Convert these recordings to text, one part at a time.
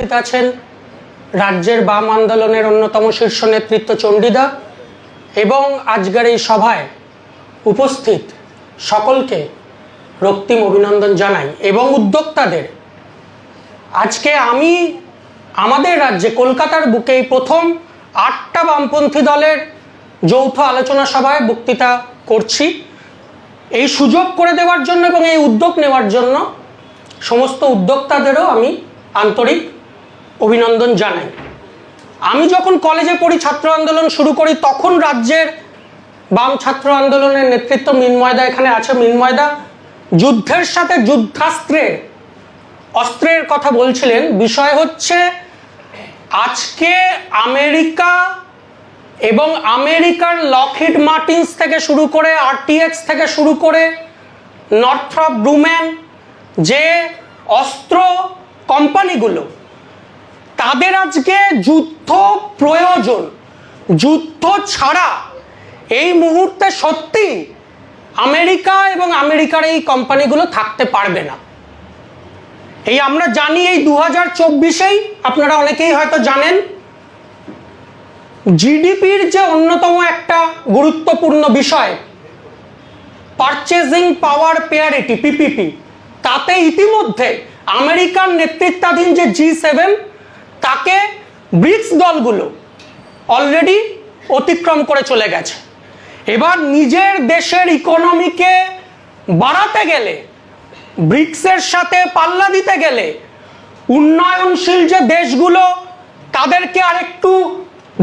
আছেন রাজ্যের বাম আন্দোলনের অন্যতম শীর্ষ নেতৃত্ব চণ্ডীদা এবং আজকের এই সভায় উপস্থিত সকলকে রক্তিম অভিনন্দন জানাই এবং উদ্যোক্তাদের, আজকে আমি আমাদের রাজ্যে কলকাতার বুকে এই প্রথম আটটা বামপন্থী দলের যৌথ আলোচনা সভায় বক্তৃতা করছি। এই সুযোগ করে দেওয়ার জন্য এবং এই উদ্যোগ নেওয়ার জন্য সমস্ত উদ্যোক্তাদেরও আমি আন্তরিক অভিনন্দন জানাই। আমি যখন কলেজে পড়ি ছাত্র আন্দোলন শুরু করি, তখন রাজ্যের বাম ছাত্র আন্দোলনের নেতৃত্ব মিনময়দা এখানে আছে। মিনময়দা যুদ্ধের সাথে যুদ্ধাস্ত্রের অস্ত্রের কথা বলছিলেন। বিষয় হচ্ছে, আজকে আমেরিকা এবং আমেরিকার লকহিড মার্টিন্স থেকে শুরু করে, আরটিএক্স থেকে শুরু করে নর্থ্রপ ব্রুম্যান যে অস্ত্র কোম্পানিগুলো তাদের আজকে যুদ্ধ প্রয়োজন। যুদ্ধ ছাড়া এই মুহূর্তে সত্যি আমেরিকা এবং আমেরিকার এই কোম্পানিগুলো থাকতে পারবে না। এই আমরা জানি এই দু হাজার চব্বিশেই, আপনারা অনেকেই হয়তো জানেন, জিডিপির যে অন্যতম একটা গুরুত্বপূর্ণ বিষয় পারচেজিং পাওয়ার পেয়ারিটি পিপিপি তাতে ইতিমধ্যে আমেরিকার নেতৃত্বাধীন যে জি সেভেন তাকে ব্রিক্স দলগুলো অলরেডি অতিক্রম করে চলে গেছে। এবার নিজের দেশের ইকোনমিকে বাড়াতে গেলে, ব্রিক্সের সাথে পাল্লা দিতে গেলে, উন্নয়নশীল যে দেশগুলো, তাদেরকে আরেকটু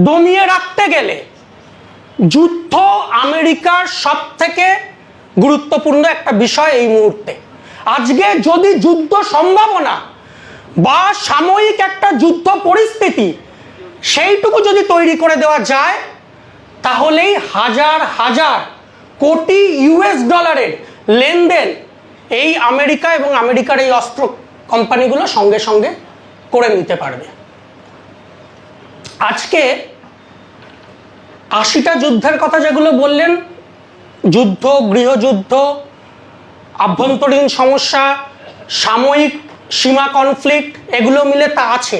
দমিয়ে রাখতে গেলে, যুদ্ধ আমেরিকার সব থেকে গুরুত্বপূর্ণ একটা বিষয় এই মুহূর্তে। আজকে যদি যুদ্ধ সম্ভাবনা বা সাময়িক একটা যুদ্ধ পরিস্থিতি, সেইটুকু যদি তৈরি করে দেওয়া যায়, তাহলেই হাজার হাজার কোটি ইউএস ডলারের লেনদেন এই আমেরিকা এবং আমেরিকার এই অস্ত্র কোম্পানিগুলো সঙ্গে সঙ্গে করে নিতে পারবে। আজকে আশিটা যুদ্ধের কথা যেগুলো বললেন, যুদ্ধ, গৃহযুদ্ধ, আভ্যন্তরীণ সমস্যা, সাময়িক সীমা কনফ্লিক্ট এগুলো মিলে তা আছে।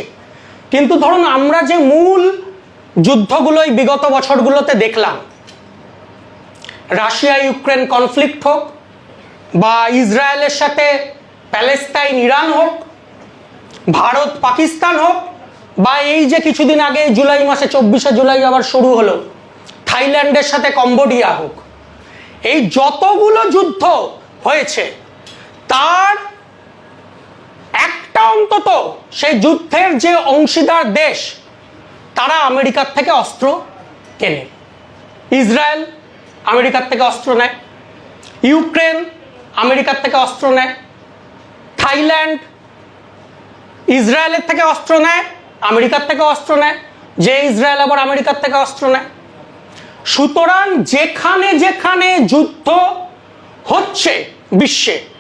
কিন্তু ধরুন আমরা যে মূল যুদ্ধগুলো এই বিগত বছরগুলোতে দেখলাম, রাশিয়া ইউক্রেন কনফ্লিক্ট হোক বা ইসরায়েলের সাথে প্যালেস্তাইন ইরান হোক, ভারত পাকিস্তান হোক, বা এই যে কিছুদিন আগে জুলাই মাসে চব্বিশে জুলাই আবার শুরু হলো, থাইল্যান্ডের সাথে কম্বোডিয়া হোক, এই যতগুলো যুদ্ধ হয়েছে, তার একটা অন্তত সেই যুদ্ধের যে অংশীদার দেশ, তারা আমেরিকার থেকে অস্ত্র কেনে। ইসরায়েল আমেরিকার থেকে অস্ত্র নেয়। ইউক্রেন আমেরিকার থেকে অস্ত্র নেয়। থাইল্যান্ড ইসরায়েলের থেকে অস্ত্র নেয়, আমেরিকার থেকে অস্ত্র নেয়। যে ইসরায়েল আবার আমেরিকার থেকে অস্ত্র নেয়। সুতরাং যেখানে যেখানে যুদ্ধ হচ্ছে বিশ্বে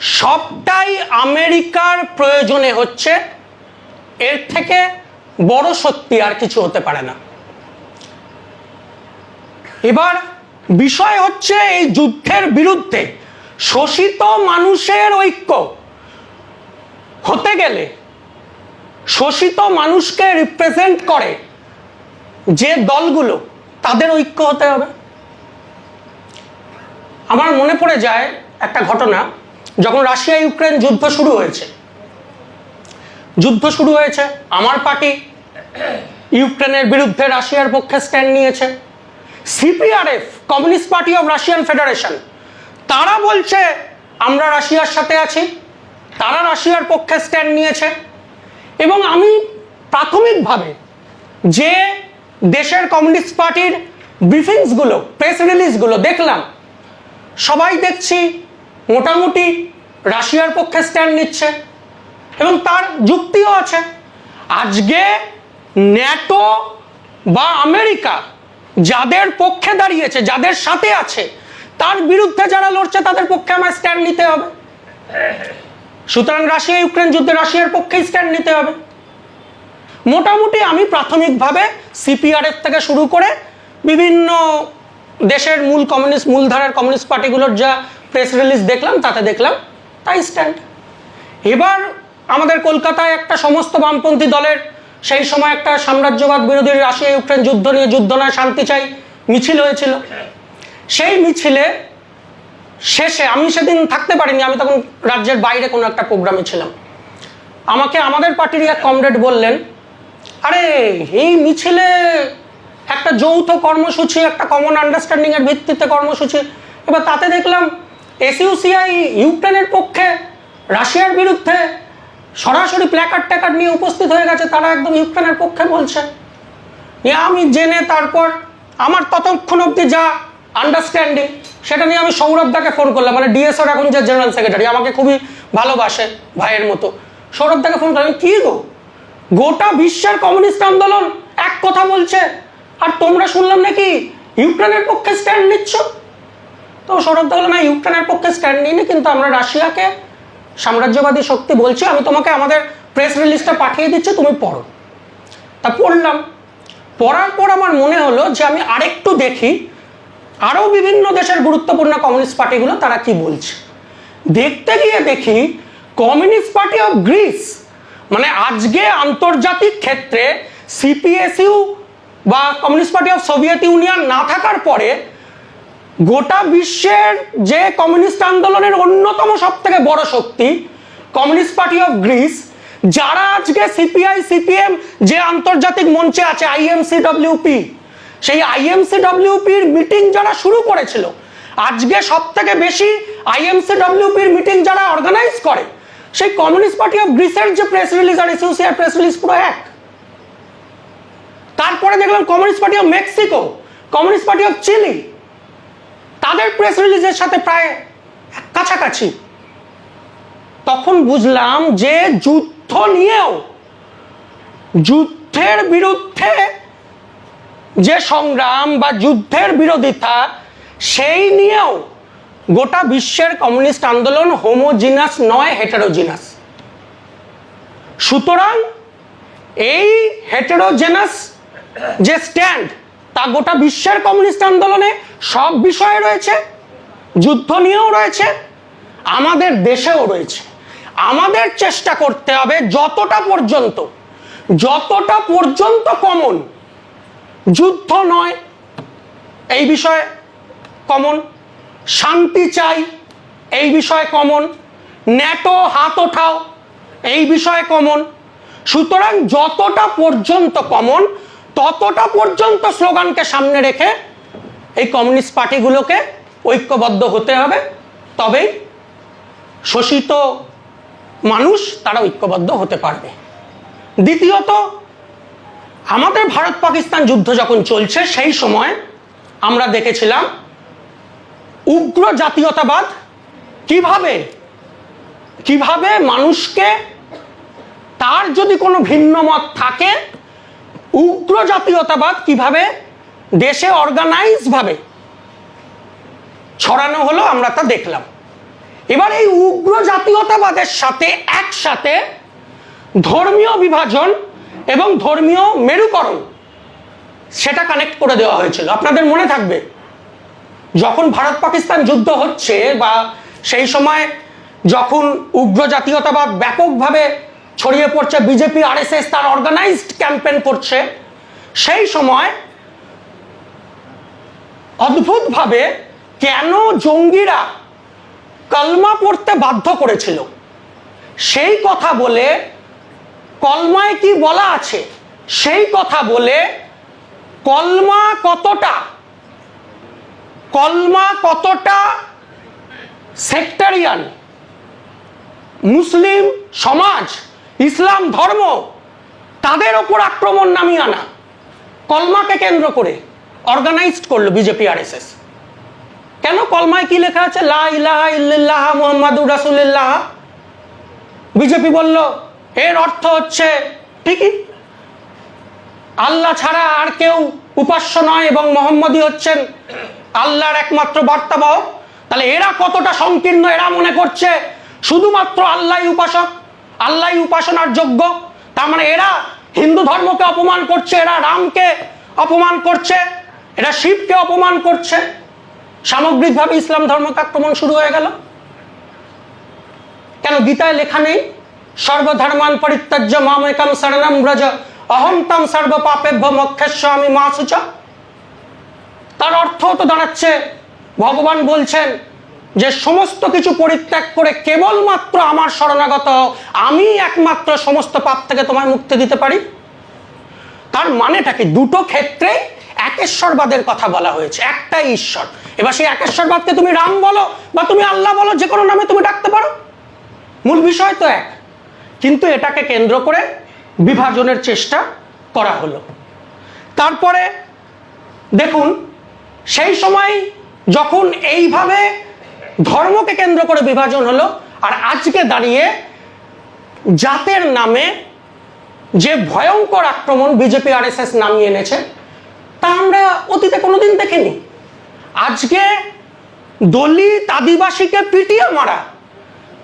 সবটাই আমেরিকার প্রয়োজনে হচ্ছে। এর থেকে বড় সত্যি আর কিছু হতে পারে না। এবার বিষয় হচ্ছে এই যুদ্ধের বিরুদ্ধে শোষিত মানুষের ঐক্য। হতে গেলে শোষিত মানুষকে রিপ্রেজেন্ট করে যে দলগুলো, তাদের ঐক্য হতে হবে। আমার মনে পড়ে যায় একটা ঘটনা। যখন রাশিয়া ইউক্রেন যুদ্ধ শুরু হয়েছে, যুদ্ধ শুরু হয়েছে, আমার পার্টি ইউক্রেনের বিরুদ্ধে রাশিয়ার পক্ষে স্ট্যান্ড নিয়েছে। CPRF communist party of Russian federation তারা বলছে, আমরা রাশিয়ার সাথে আছি, তারা রাশিয়ার পক্ষে স্ট্যান্ড নিয়েছে। এবং আমি প্রাথমিকভাবে যে দেশের কমিউনিস্ট পার্টির ব্রিফিংসগুলো প্রেস রিলিজগুলো দেখলাম, সবাই দেখছি মোটামুটি রাশিয়ার পক্ষে স্ট্যান্ড নিচ্ছে এবং তার যুক্তিও আছে। আজকে ন্যাটো বা আমেরিকা যাদের পক্ষে দাঁড়িয়েছে, যাদের সাথে আছে, তার বিরুদ্ধে যারা লড়ছে, তাদের পক্ষে আমার স্ট্যান্ড নিতে হবে। সুতরাং রাশিয়া, ইউক্রেন যুদ্ধে রাশিয়ার পক্ষেই স্ট্যান্ড নিতে হবে। মোটামুটি আমি প্রাথমিকভাবে সিপিআরএফ থেকে শুরু করে বিভিন্ন দেশের মূল কমিউনিস্ট, মূলধারার কমিউনিস্ট পার্টিগুলোর যা প্রেস রিলিজ দেখলাম, তাতে দেখলাম, তাই স্ট্যান্ড এবার আমাদের কলকাতায় একটা সমস্ত বামপন্থী দলের, সেই সময় একটা সাম্রাজ্যবাদ বিরোধী রাশিয়া ইউক্রেন যুদ্ধ নিয়ে যুদ্ধ নয়, শান্তি চাই, মিছিল হয়েছিল। সেই মিছিলে শেষে, আমি সেদিন থাকতে পারিনি, আমি তখন রাজ্যের বাইরে কোনো একটা প্রোগ্রামে ছিলাম। আমাকে আমাদের পার্টির এক কমরেড বললেন, আরে, এই মিছিলে একটা যৌথ কর্মসূচি, একটা কমন আন্ডারস্ট্যান্ডিংয়ের ভিত্তিতে কর্মসূচি। এবার তাতে দেখলাম এসইউসিআই ইউক্রেনের পক্ষে রাশিয়ার বিরুদ্ধে সরাসরি প্ল্যাকার্ড ট্যাকার্ড নিয়ে উপস্থিত হয়ে গেছে, তারা একদম ইউক্রেনের পক্ষে বলছে। নিয়ে আমি জেনে তারপর আমার ততক্ষণ অবধি যা আন্ডারস্ট্যান্ডিং সেটা নিয়ে আমি সৌরভ দাকে ফোন করলাম। মানে ডিএসওর এখন যে জেনারেল সেক্রেটারি আমাকে খুবই ভালোবাসে ভাইয়ের মতো। সৌরভ দাকে ফোন করলাম, কি গো? গোটা বিশ্বের কমিউনিস্ট আন্দোলন এক কথা বলছে, আর তোমরা শুনলাম নাকি ইউক্রেনের পক্ষে স্ট্যান্ড নিচ্ছ? তো সৌরভ দা বলল না ইউক্রেনের পক্ষে স্ট্যান্ড নিইনি, কিন্তু আমরা রাশিয়াকে সাম্রাজ্যবাদী শক্তি বলছি, আমি তোমাকে আমাদের প্রেস রিলিজটা পাঠিয়ে দিচ্ছি, তুমি পড়ো। তা পড়লাম। পড়ার পর আমার মনে হলো যে আমি আরেকটু দেখি, আরও বিভিন্ন দেশের গুরুত্বপূর্ণ কমিউনিস্ট পার্টিগুলো তারা কি বলছে। দেখতে গিয়ে দেখি, কমিউনিস্ট পার্টি অফ গ্রিস মানে আজকে আন্তর্জাতিক ক্ষেত্রে সিপিএসইউ বা communist party of Soviet Union না থাকার পরে গোটা বিশ্বের যে কমিউনিস্ট আন্দোলনের অন্যতম সব থেকে বড় শক্তি, কমিউনিস্ট পার্টি অফ গ্রিস, যারা আজকে সিপিআই, সিপিএম যে আন্তর্জাতিক মঞ্চে আছে আইএমসি ডব্লিউপি সেই আইএমসি ডব্লিউপির মিটিং যারা শুরু করেছিল, আজকে সব থেকে বেশি আইএমসি ডব্লিউপির মিটিং যারা অর্গানাইজ করে, সেই কমিউনিস্ট পার্টি অফ গ্রিসের যে প্রেস রিলিজ আর এসোসিয়ার প্রেস রিলিজ পুরো এক। তারপরে দেখলাম communist party of Mexico, communist party of Chile তাদের প্রেস রিলিজের সাথে প্রায় কাছাকাছি। তখন বুঝলাম যে যুদ্ধ নিয়েও, যুদ্ধের বিরুদ্ধে যে সংগ্রাম বা যুদ্ধের বিরোধিতা, সেই নিয়েও গোটা বিশ্বের কমিউনিস্ট আন্দোলন হোমোজিনাস নয় হেটারোজিনাস সুতরাং এই হেটারোজেনাস যে স্ট্যান্ড তা গোটা বিশ্বের কমিউনিস্ট আন্দোলনে সব বিষয়ে রয়েছে, যুদ্ধ নিয়েও রয়েছে, আমাদের দেশেও রয়েছে। আমাদের চেষ্টা করতে হবে যতটা পর্যন্ত যতটা পর্যন্ত কমন যুদ্ধ নয়, এই বিষয়ে কমন শান্তি চাই, এই বিষয়ে কমন ন্যাটো হাত ওঠাও, এই বিষয়ে কমন সুতরাং যতটা পর্যন্ত কমন ততটা পর্যন্ত স্লোগানকে সামনে রেখে এই কমিউনিস্ট পার্টিগুলোকে ঐক্যবদ্ধ হতে হবে। তবেই শোষিত মানুষ তারা ঐক্যবদ্ধ হতে পারবে। দ্বিতীয়ত, আমাদের ভারত পাকিস্তান যুদ্ধ যখন চলছে, সেই সময় আমরা দেখেছিলাম উগ্র জাতীয়তাবাদ কীভাবে কীভাবে মানুষকে তার যদি কোনো ভিন্ন মত থাকে উগ্র জাতীয়তাবাদ কীভাবে দেশে অর্গানাইজ ভাবে ছড়ানো হলো আমরা তা দেখলাম। এবার এই উগ্র জাতীয়তাবাদের সাথে একসাথে ধর্মীয় বিভাজন এবং ধর্মীয় মেরুকরণ, সেটা কানেক্ট করে দেওয়া হয়েছিল। আপনাদের মনে থাকবে, যখন ভারত পাকিস্তান যুদ্ধ হচ্ছে বা সেই সময় যখন উগ্র জাতীয়তাবাদ ব্যাপকভাবে ছড়িয়ে পড়ছে, বিজেপি, আরএসএস তার অর্গানাইজড ক্যাম্পেন করছে। সেই সময় অদ্ভুতভাবে কেন জঙ্গিরা কলমা পড়তে বাধ্য করেছিল? সেই কথা বলে কলমায় কি বলা আছে? সেই কথা বলে কলমা কতটা? কলমা কতটা সেক্টারিয়ান মুসলিম সমাজ ইসলাম ধর্ম, তাদের ওপর আক্রমণ নামিয়ে আনা। কলমাকে কেন্দ্র করে অর্গানাইজড করল বিজেপি আরএসএস কেন কলমায় কি লেখা আছে? লা ইলাহা বিজেপি বলল, এর অর্থ হচ্ছে ঠিকই। আল্লাহ ছাড়া আর কেউ উপাস্য নয় এবং মোহাম্মদই হচ্ছেন আল্লাহর একমাত্র বার্তাবাহক। তাহলে এরা কতটা সংকীর্ণ এরা মনে করছে? শুধুমাত্র আল্লাহ উপাসক। আল্লাহ উপাসনার যোগ্য। তার মানে এরা হিন্দু ধর্মকে অপমান করছে, এরা রামকে অপমান করছে, এরা শিবকে অপমান করছে। সামগ্রিকভাবে ইসলাম ধর্মকে আক্রমণ শুরু হয়ে গেল। কেন গীতায় লেখা নেই? সর্বধর্মান পরিত্যাজ্য মামেকম শরণম ব্রজ অহম তম সর্ব পাপেভ্য মক্ষেশ্ব আমি মা তার অর্থ তো দাঁড়াচ্ছে। ভগবান বলছেন যে সমস্ত কিছু পরিত্যাগ করে কেবলমাত্র আমার শরণাগত। আমি একমাত্র সমস্ত পাপ থেকে তোমায় মুক্তি দিতে পারি? তার মানেটা কি? দুটো ক্ষেত্রে একেশ্বরবাদের কথা বলা হয়েছে, একটাই ঈশ্বর। এবার সেই একেশ্বরবাদকে তুমি রাম বলো বা তুমি আল্লাহ বলো, যে কোনো নামে তুমি ডাকতে পারো। মূল বিষয় তো এক। কিন্তু এটাকে কেন্দ্র করে বিভাজনের চেষ্টা করা হলো। তারপরে দেখুন, সেই সময় যখন এইভাবে ধর্মকে কেন্দ্র করে বিভাজন হলো, আর আজকে দাঁড়িয়ে জাতের নামে যে ভয়ঙ্কর আক্রমণ বিজেপি আর এস এস নামিয়ে এনেছে, তা আমরা অতীতে কোনোদিন দেখিনি। আজকে দলিত আদিবাসীকে পিটিয়ে মারা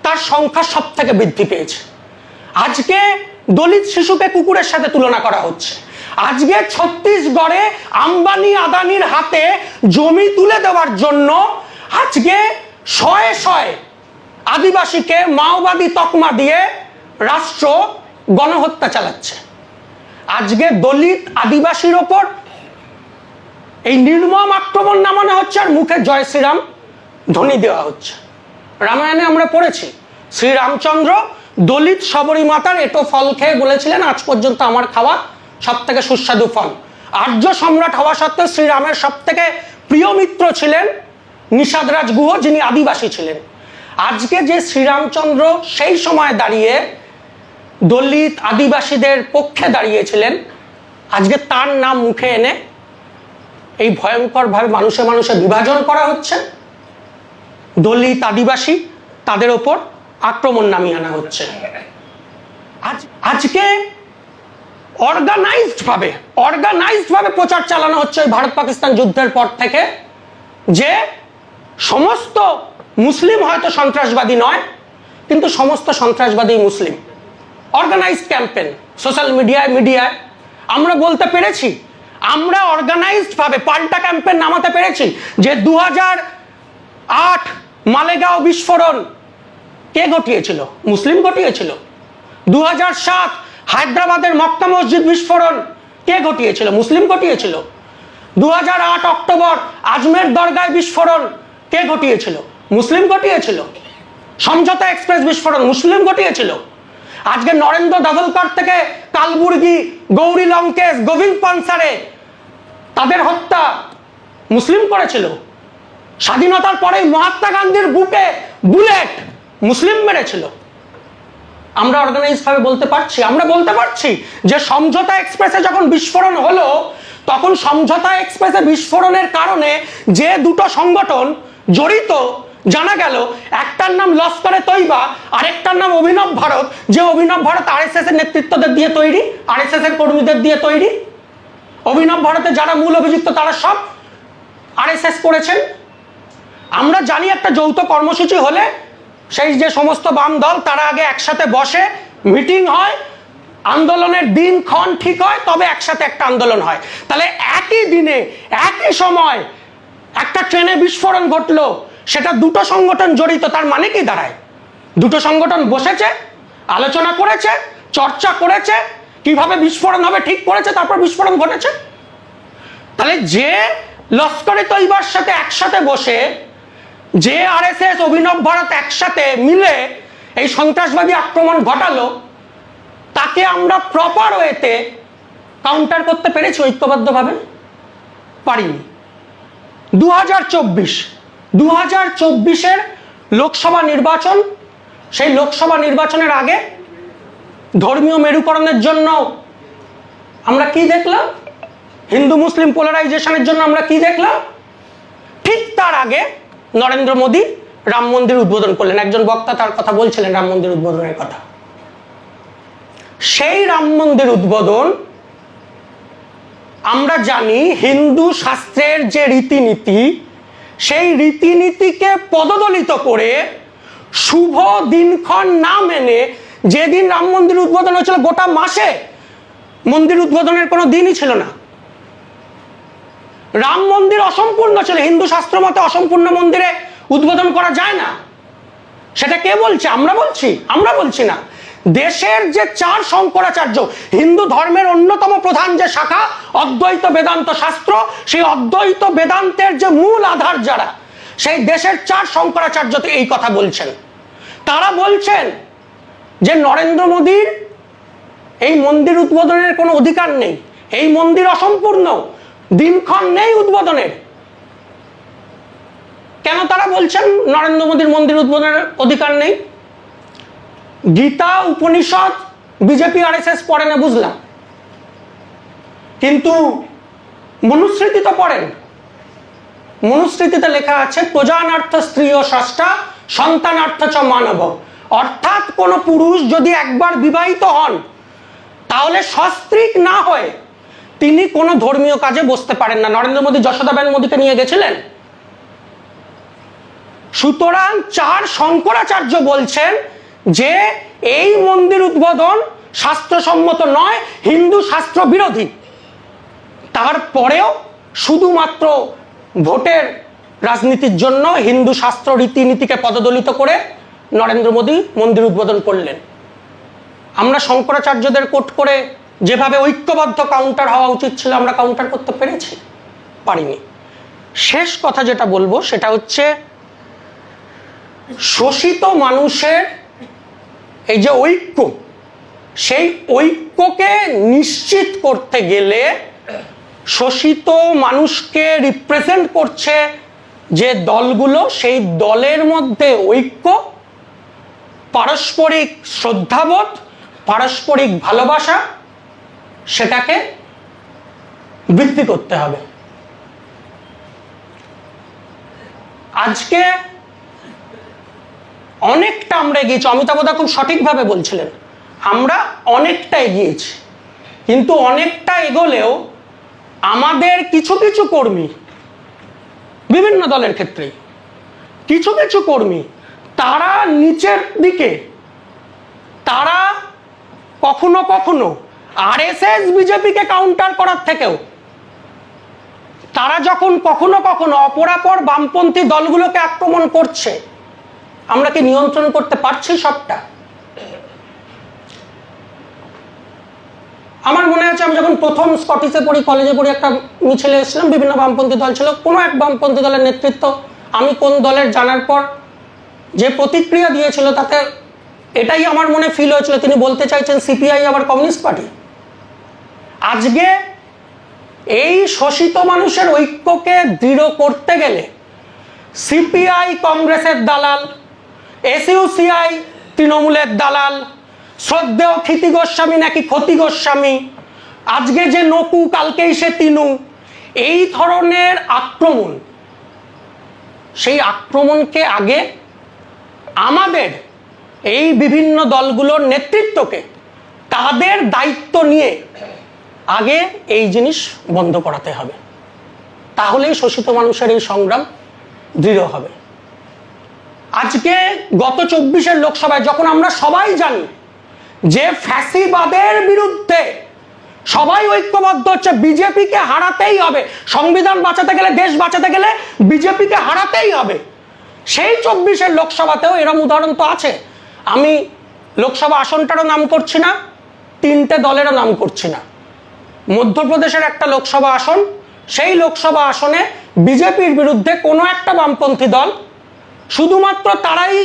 তার সংখ্যা সব থেকে বৃদ্ধি পেয়েছে। আজকে দলিত শিশুকে কুকুরের সাথে তুলনা করা হচ্ছে। আজকে ছত্তিশগড়ে আম্বানি আদানির হাতে জমি তুলে দেওয়ার জন্য আজকে শয়ে শয়ে আদিবাসীকে মাওবাদী তকমা দিয়ে রাষ্ট্র গণহত্যা চালাচ্ছে। আজকে দলিত আদিবাসীর ওপর এই নির্মম আক্রমণ নামানো হচ্ছে আর মুখে জয় শ্রীরাম ধ্বনি দেওয়া হচ্ছে। রামায়ণে আমরা পড়েছি, শ্রীরামচন্দ্র দলিত সবরী মাতার এটো ফল খেয়ে বলেছিলেন, আজ পর্যন্ত আমার খাওয়া সব থেকে সুস্বাদু ফল। আর্য সম্রাট হওয়া সত্ত্বেও শ্রীরামের সব থেকে প্রিয় মিত্র ছিলেন নিষাদরাজ গুহ যিনি আদিবাসী ছিলেন। আজকে যে শ্রীরামচন্দ্র সেই সময় দাঁড়িয়ে দলিত আদিবাসীদের পক্ষে দাঁড়িয়েছিলেন, আজকে তার নাম মুখে এনে এই ভয়ঙ্করভাবে মানুষে মানুষে বিভাজন করা হচ্ছে। দলিত আদিবাসী তাদের ওপর আক্রমণ নামিয়ে আনা হচ্ছে। আজ, আজকে অর্গানাইজড ভাবে অর্গানাইজড ভাবে প্রচার চালানো হচ্ছে ভারত পাকিস্তান যুদ্ধের পর থেকে যে সমস্ত মুসলিম হয়তো সন্ত্রাসবাদী নয়, কিন্তু সমস্ত সন্ত্রাসবাদী মুসলিম। অর্গানাইজড ক্যাম্পেন সোশ্যাল মিডিয়ায় মিডিয়ায় আমরা বলতে পেরেছি, আমরা অর্গানাইজড ভাবে পাল্টা ক্যাম্পেন নামাতে পেরেছি যে দু হাজার আট মালেগাঁও বিস্ফোরণ কে ঘটিয়েছিল? মুসলিম ঘটিয়েছিল। দু হাজার সাত হায়দ্রাবাদের মক্কা মসজিদ বিস্ফোরণ কে ঘটিয়েছিল? মুসলিম ঘটিয়েছিল। দু হাজার আট অক্টোবর আজমের দরগায় বিস্ফোরণ কে ঘটিয়েছিল? মুসলিম ঘটিয়েছিল? সমঝোতা এক্সপ্রেস বিস্ফোরণ মুসলিম ঘটিয়েছিল? আজকে নরেন্দ্র দাভলকর থেকে কালবুর্গি, গৌরী লঙ্কেশ, গোবিন্দ পানসারে তাদের হত্যা মুসলিম করেছিল। স্বাধীনতার পরেই মহাত্মা গান্ধীর বুকে বুলেট মুসলিম মেরেছিল। আমরা অর্গানাইজ ভাবে বলতে পারছি, আমরা বলতে পারছি যে সমঝোতা এক্সপ্রেসে যখন বিস্ফোরণ হলো, তখন সমঝোতা এক্সপ্রেসে বিস্ফোরণের কারণে যে দুটো সংগঠন জড়িত। জানা গেল, একটার নাম লস্করে তৈবা, আরেকটার নাম অভিনব ভারত। যে অভিনব ভারত আরএসএস এর নেতৃত্বদের দিয়ে তৈরি, আরএসএস এর কর্মীদের দিয়ে তৈরি। অভিনব ভারতে যারা মূল অভিযুক্ত, তারা সব আরএসএস করেছেন। আমরা জানি একটা যৌথ কর্মসূচি হলে সেই যে সমস্ত বাম দল, তারা আগে একসাথে বসে মিটিং হয়, আন্দোলনের দিন ক্ষণ ঠিক হয়, তবে একসাথে একটা আন্দোলন হয়। তাহলে একই দিনে, একই সময় একটা ট্রেনে বিস্ফোরণ ঘটলো, সেটা দুটো সংগঠন জড়িত, তার মানে কি দাঁড়ায়? দুটো সংগঠন বসেছে, আলোচনা করেছে, চর্চা করেছে, কীভাবে বিস্ফোরণ হবে, ঠিক করেছে, তারপর বিস্ফোরণ ঘটেছে? তাহলে যে লস্করে তৈবার সাথে একসাথে বসে, যে আর এস এস অভিনব ভারত একসাথে মিলে এই সন্ত্রাসবাদী আক্রমণ ঘটালো, তাকে আমরা প্রপার ওয়েতে কাউন্টার করতে পেরেছি ঐক্যবদ্ধভাবে? পারিনি। দু হাজার চব্বিশ দু হাজার চব্বিশের লোকসভা নির্বাচন, সেই লোকসভা নির্বাচনের আগে ধর্মীয় মেরুকরণের জন্য আমরা কি দেখলাম? হিন্দু মুসলিম পোলারাইজেশনের জন্য আমরা কি দেখলাম? ঠিক তার আগে নরেন্দ্র মোদী রাম মন্দির উদ্বোধন করলেন। একজন বক্তা তার কথা বলছিলেন রাম মন্দির উদ্বোধনের কথা। সেই রাম মন্দির উদ্বোধন আমরা জানি হিন্দু শাস্ত্রের যে রীতিনীতি, সেই রীতিনীতিকে পদদলিত করে শুভ দিনক্ষণ না মেনে যেদিন রাম মন্দির উদ্বোধন হয়েছিল গোটা মাসে, মন্দির উদ্বোধনের কোনো দিনই ছিল না। রাম মন্দির অসম্পূর্ণ ছিল, হিন্দু শাস্ত্র মতে অসম্পূর্ণ মন্দিরে উদ্বোধন করা যায় না। সেটা কে বলছে? আমরা বলছি আমরা বলছি না। দেশের যে চার শঙ্করাচার্য, হিন্দু ধর্মের অন্যতম প্রধান যে শাখা, অদ্বৈত বেদান্ত শাস্ত্র, সেই অদ্বৈত বেদান্তের যে মূল আধার যারা, সেই দেশের চার শঙ্করাচার্য এই কথা বলছেন। তারা বলছেন যে নরেন্দ্র মোদীর এই মন্দির উদ্বোধনের কোনো অধিকার নেই, এই মন্দির অসম্পূর্ণ, দিনক্ষণ নেই উদ্বোধনের। কেন তারা বলছেন নরেন্দ্র মোদীর মন্দির উদ্বোধনের অধিকার নেই? Gita, Upanishad, BJP R S S পড়ে না, বুঝলাম। কিন্তু মনুস্মৃতি তো পড়েন মনুস্মৃতিতে লেখা আছে, প্রজানার্থ স্ত্রী ও ষষ্ঠা সন্তানার্থ চ মানব। অর্থাৎ কোন পুরুষ যদি একবার বিবাহিত হন, তাহলে সস্ত্রীক না হয়ে তিনি কোনো ধর্মীয় কাজে বসতে পারেন না। নরেন্দ্র মোদী যশোদাবেন মোদীকে নিয়ে গেছিলেন। সুতরাং চার শঙ্করাচার্য বলছেন যে এই মন্দির উদ্বোধন শাস্ত্রসম্মত নয়, হিন্দু শাস্ত্র বিরোধী। তারপরেও শুধুমাত্র ভোটের রাজনীতির জন্য হিন্দু শাস্ত্র রীতিনীতিকে পদদলিত করে নরেন্দ্র মোদী মন্দির উদ্বোধন করলেন। আমরা শঙ্করাচার্যদের কোট করে যেভাবে ঐক্যবদ্ধ কাউন্টার হওয়া উচিত ছিল, আমরা কাউন্টার করতে পেরেছি? পারিনি। শেষ কথা যেটা বলব, সেটা হচ্ছে শোষিত মানুষের এই যে ঐক্য, সেই ঐক্যকে নিশ্চিত করতে গেলে শোষিত মানুষকে রিপ্রেজেন্ট করছে যে দলগুলো, সেই দলের মধ্যে ঐক্য, পারস্পরিক শ্রদ্ধাবোধ, পারস্পরিক ভালোবাসা, সেটাকে বৃদ্ধি করতে হবে। আজকে অনেকটা আমরা এগিয়েছি। অমিতাভদা খুব সঠিকভাবে বলছিলেন, আমরা অনেকটা এগিয়েছি। কিন্তু অনেকটা এগোলেও আমাদের কিছু কিছু কর্মী বিভিন্ন দলের ক্ষেত্রে, কিছু কিছু কর্মী তারা নিচের দিকে, তারা কখনো কখনো আরএসএস, বিজেপিকে কাউন্টার করার থেকেও, তারা যখন কখনো কখনো অপরাপর বামপন্থী দলগুলোকে আক্রমণ করছে আমরা কি নিয়ন্ত্রণ করতে পারছি সবটা? আমার মনে আছে, আমি যখন প্রথম স্কটিশে পড়ি কলেজে পড়ি, একটা মিছিলে এসেছিলাম, বিভিন্ন বামপন্থী দল ছিল। কোনো এক বামপন্থী দলের নেতৃত্ব আমি কোন দলের জানার পর যে প্রতিক্রিয়া দিয়েছিল তাতে এটাই আমার মনে ফিল হয়েছিল। তিনি বলতে চাইছেন সিপিআই আবার কমিউনিস্ট পার্টি আজকে এই শোষিত মানুষের ঐক্যকে দৃঢ় করতে গেলে সিপিআই কংগ্রেসের দালাল এসইউসিআই তৃণমূলের দালাল, শ্রদ্ধেয় ক্ষিতি গোস্বামী নাকি ক্ষতি গোস্বামী? আজকে যে নকু, কালকেই সে তিনু। এই ধরনের আক্রমণ, সেই আক্রমণকে আগে আমাদের এই বিভিন্ন দলগুলোর নেতৃত্বকে তাদের দায়িত্ব নিয়ে আগে এই জিনিস বন্ধ করাতে হবে। তাহলেই শোষিত মানুষের এই সংগ্রাম দৃঢ় হবে। আজকে গত চব্বিশের লোকসভায় যখন আমরা সবাই জানি যে ফ্যাসিবাদের বিরুদ্ধে সবাই ঐক্যবদ্ধ হচ্ছে, বিজেপিকে হারাতেই হবে। সংবিধান বাঁচাতে গেলে, দেশ বাঁচাতে গেলে বিজেপিকে হারাতেই হবে। সেই চব্বিশের লোকসভাতেও এরম উদাহরণ তো আছে। আমি লোকসভা আসনটারও নাম করছি না, তিনটে দলেরও নাম করছি না। মধ্যপ্রদেশের একটা লোকসভা আসন, সেই লোকসভা আসনে বিজেপির বিরুদ্ধে কোনো একটা বামপন্থী দল শুধুমাত্র তারাই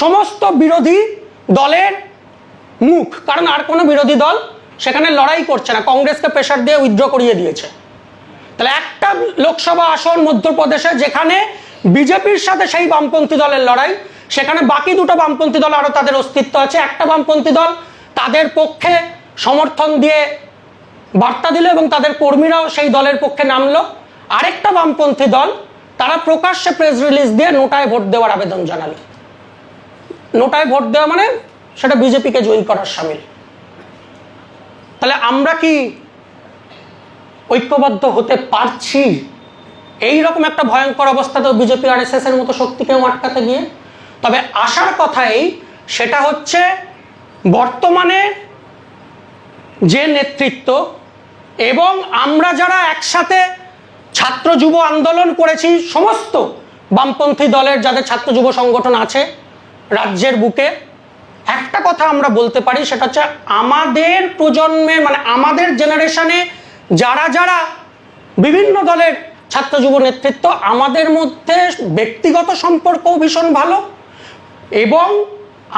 সমস্ত বিরোধী দলের মুখ, কারণ আর কোনো বিরোধী দল সেখানে লড়াই করছে না। কংগ্রেসকে প্রেশার দিয়ে উইথড্র করিয়ে দিয়েছে। তাহলে একটা লোকসভা আসন মধ্যপ্রদেশে যেখানে বিজেপির সাথে সেই বামপন্থী দলের লড়াই, সেখানে বাকি দুটো বামপন্থী দল আরও তাদের অস্তিত্ব আছে। একটা বামপন্থী দল তাদের পক্ষে সমর্থন দিয়ে বার্তা দিল এবং তাদের কর্মীরাও সেই দলের পক্ষে নামলো। আরেকটা বামপন্থী দল তারা প্রকাশ্যে প্রেস রিলিজ দিয়ে নোটায় ভোট দেওয়ার আবেদন জানালো। নোটায় ভোট দেওয়া মানে সেটা বিজেপিকে জয়ী করার সামিল। তাহলে আমরা কি ঐক্যবদ্ধ হতে পারছি? এই রকম একটা ভয়ঙ্কর অবস্থাতেও বিজেপি আর এস এর মতো শক্তিকেও আটকাতে গিয়ে। তবে আসার কথাই সেটা হচ্ছে বর্তমানে যে নেতৃত্ব এবং আমরা যারা একসাথে ছাত্র যুব আন্দোলন করেছি সমস্ত বামপন্থী দলের যাদের ছাত্র যুব সংগঠন আছে রাজ্যের বুকে। একটা কথা আমরা বলতে পারি, সেটা হচ্ছে আমাদের প্রজন্মে মানে আমাদের জেনারেশনে যারা যারা বিভিন্ন দলের ছাত্র যুব নেতৃত্ব, আমাদের মধ্যে ব্যক্তিগত সম্পর্কও ভীষণ ভালো এবং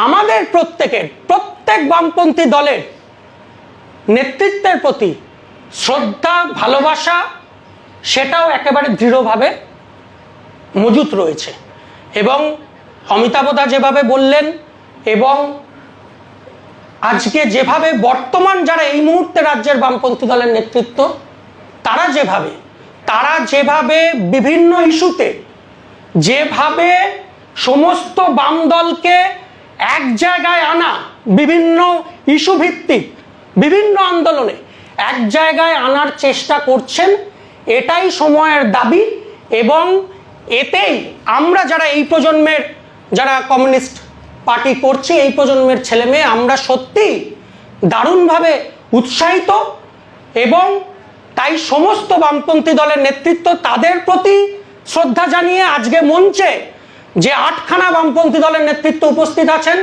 আমাদের প্রত্যেকের, প্রত্যেক বামপন্থী দলের নেতৃত্বের প্রতি শ্রদ্ধা, ভালোবাসা সেটাও একেবারে দৃঢ়ভাবে মজুত রয়েছে। এবং অমিতাভদা যেভাবে বললেন এবং আজকে যেভাবে বর্তমান যারা এই মুহূর্তে রাজ্যের বামপন্থী দলের নেতৃত্ব, তারা যেভাবে তারা যেভাবে বিভিন্ন ইস্যুতে, যেভাবে সমস্ত বাম দলকে এক জায়গায় আনা বিভিন্ন ইস্যু ভিত্তিক বিভিন্ন আন্দোলনে এক জায়গায় আনার চেষ্টা করছেন এটাই সময়ের দাবি এবং এতেই আমরা যারা এই প্রজন্মের যারা কমিউনিস্ট পার্টি করছি, এই প্রজন্মের ছেলে মেয়ে, আমরা সত্যি দারুণভাবে উৎসাহিত এবং তাই সমস্ত বামপন্থী দলের নেতৃত্ব তাদের প্রতি শ্রদ্ধা জানিয়ে আজকে মঞ্চে যে আটখানা বামপন্থী দলের নেতৃত্ব উপস্থিত আছেন,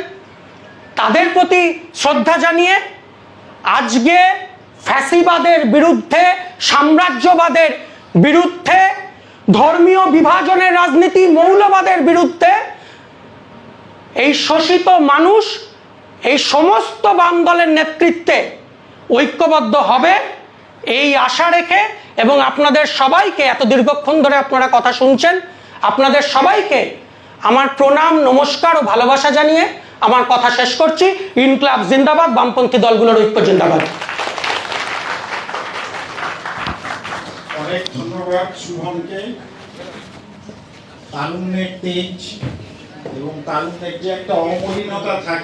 তাদের প্রতি শ্রদ্ধা জানিয়ে আজকে ফ্যাসিবাদের বিরুদ্ধে, সাম্রাজ্যবাদের বিরুদ্ধে, ধর্মীয় বিভাজনের রাজনীতি মৌলবাদের বিরুদ্ধে এই শোষিত মানুষ, এই সমস্ত বাম দলের নেতৃত্বে ঐক্যবদ্ধ হবে, এই আশা রেখে এবং আপনাদের সবাইকে, এত দীর্ঘক্ষণ ধরে আপনারা কথা শুনছেন, আপনাদের সবাইকে আমার প্রণাম, নমস্কার ও ভালোবাসা জানিয়ে আমার কথা শেষ করছি। ইনক্লাব জিন্দাবাদ, বামপন্থী দলগুলোর ঐক্য জিন্দাবাদ। অনেক ধন্যবাদ শুভমকে তালুনের তেজ এবং তালুনের যে একটা অমলিনতা থাকে